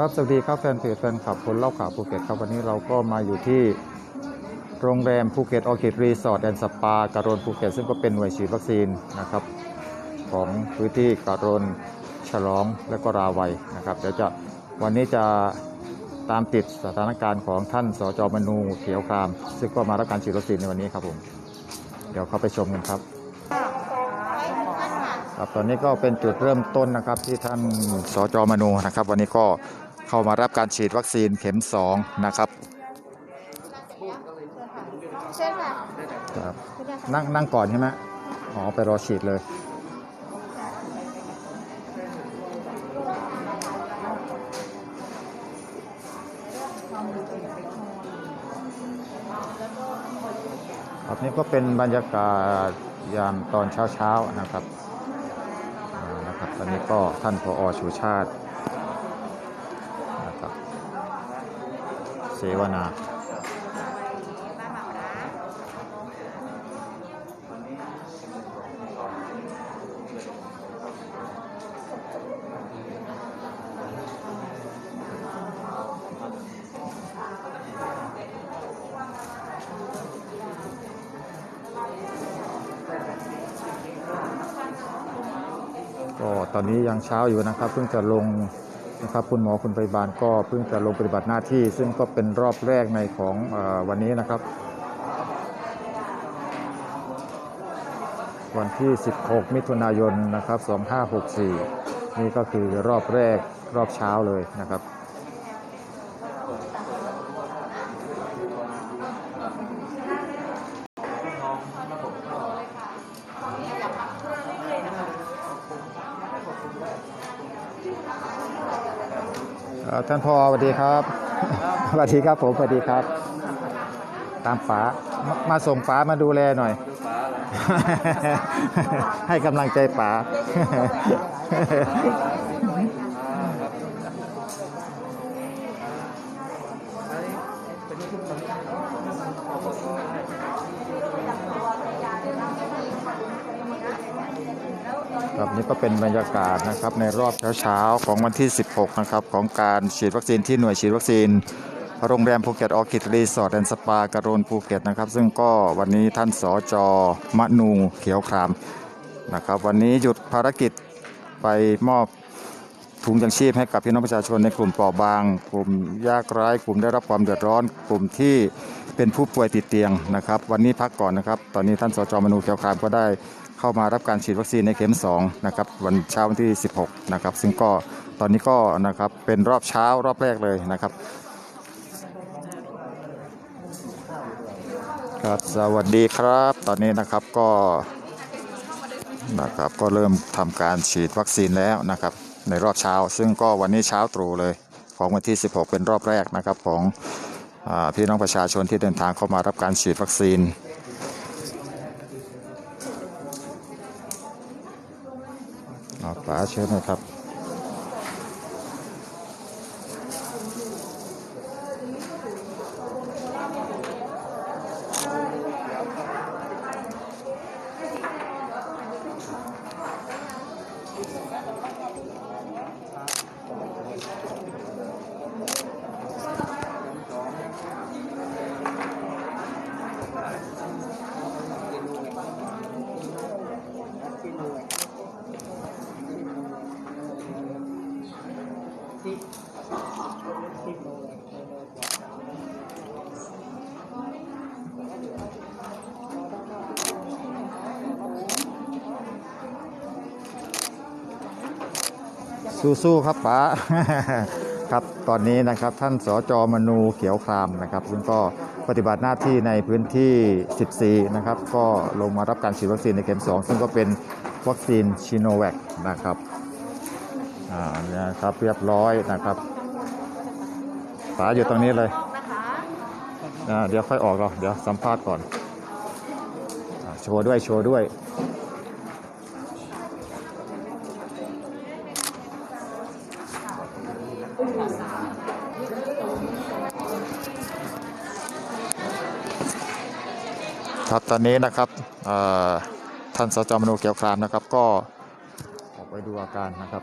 ครับสวัสดีครับแฟนเพจแฟนคลับคนเล่าข่าวภูเก็ตครับวันนี้เราก็มาอยู่ที่โรงแรมภูเก็ตออคิดรีสอร์ทแอนด์สปาการนภูเก็ตซึ่งก็เป็นหน่วยฉีดวัคซีนนะครับของพื้นที่การนฉลองและก็ราวัยนะครับเดี๋ยวจะวันนี้จะตามติดสถานการณ์ของท่านสจมนูเขียวคราม ซึ่งก็มารับการฉีดวัคซีนในวันนี้ครับผมเดี๋ยวเข้าไปชมกันครับครับตอนนี้ก็เป็นจุดเริ่มต้นนะครับที่ท่านสจมนูนะครับ วันนี้ก็ เข้ามารับการฉีดวัคซีนเข็ม 2 นะครับเชิญค่ะครับนั่งนั่งก่อนใช่ไหมอ๋อ ไปรอฉีดเลย ครับนี่ก็เป็นบรรยากาศยามตอนเช้าๆนะครับนะครับตอนนี้ก็ท่านพอชูชาติ เสวนาก็ตอนนี้ยังเช้าอยู่นะครับ เพิ่งจะลง นะครับคุณหมอคุณพยาบาลก็เพิ่งจะลงปฏิบัติหน้าที่ ซึ่งก็เป็นรอบแรกในของอวันนี้นะครับ วันที่ 16 มิถุนายนนะครับ 2564 นี่ก็คือรอบแรกรอบเช้าเลยนะครับ ท่านพ่อสวัสดีครับสวัสดีครับผมสวัสดีครับ ตามป๋ามามาส่งป๋ามาดูแลหน่อย ให้กำลังใจป๋า ครับนี่ก็เป็นบรรยากาศนะครับในรอบเช้าๆของวันที่ 16 นะครับของการฉีดวัคซีนที่หน่วยฉีดวัคซีนโรงแรมภูเก็ตออคิดรีสอร์ทแอนด์สปาการนภูเก็ตนะครับ ซึ่งก็วันนี้ท่านสจมะนูเขียวครามนะครับ วันนี้หยุดภารกิจไปมอบถุงยังชีพให้กับพี่น้องประชาชนในกลุ่มเปราะบาง กลุ่มยากไร้กลุ่มได้รับความเดือดร้อน กลุ่มที่เป็นผู้ป่วยติดเตียงนะครับ วันนี้พักก่อนนะครับ ตอนนี้ท่านสจมนูเขียวครามก็ได้ เข้ามารับการฉีดวัคซีนในเข็ม2นะครับวันเช้าวันที่ 16นะครับซึ่งก็ตอนนี้ก็นะครับเป็นรอบเช้ารอบแรกเลยนะครับครับสวัสดีครับ ตอนนี้นะครับก็นะครับก็เริ่มทำการฉีดวัคซีนแล้วนะครับในรอบเช้า ซึ่งก็วันนี้เช้าตรู่เลยของวันที่ 16 เป็นรอบแรกนะครับของอพี่น้องประชาชนที่เดินทางเข้ามารับการฉีดวัคซีนอ่า ป๋าเชิญนะครับ สู้ๆครับป๋าครับตอนนี้นะครับท่านสจมนูเขียวครามนะครับ ซึ่งก็ปฏิบัติหน้าที่ในพื้นที่ 14 นะครับ ก็ลงมารับการฉีดวัคซีนในเข็ม 2 ซึ่งก็เป็นวัคซีนชิโนแวคนะครับอ่าเนี่ยครับเรียบร้อยนะครับป๋าอยู่ตรงนี้เลยอ่าเดี๋ยวค่อยออกเราเดี๋ยวสัมภาษณ์ก่อนโชว์ด้วยโชว์ด้วย ครับตอนนี้นะครับท่านสจมนูเกียวครามนะครับ ก็ออกไปดูอาการนะครับ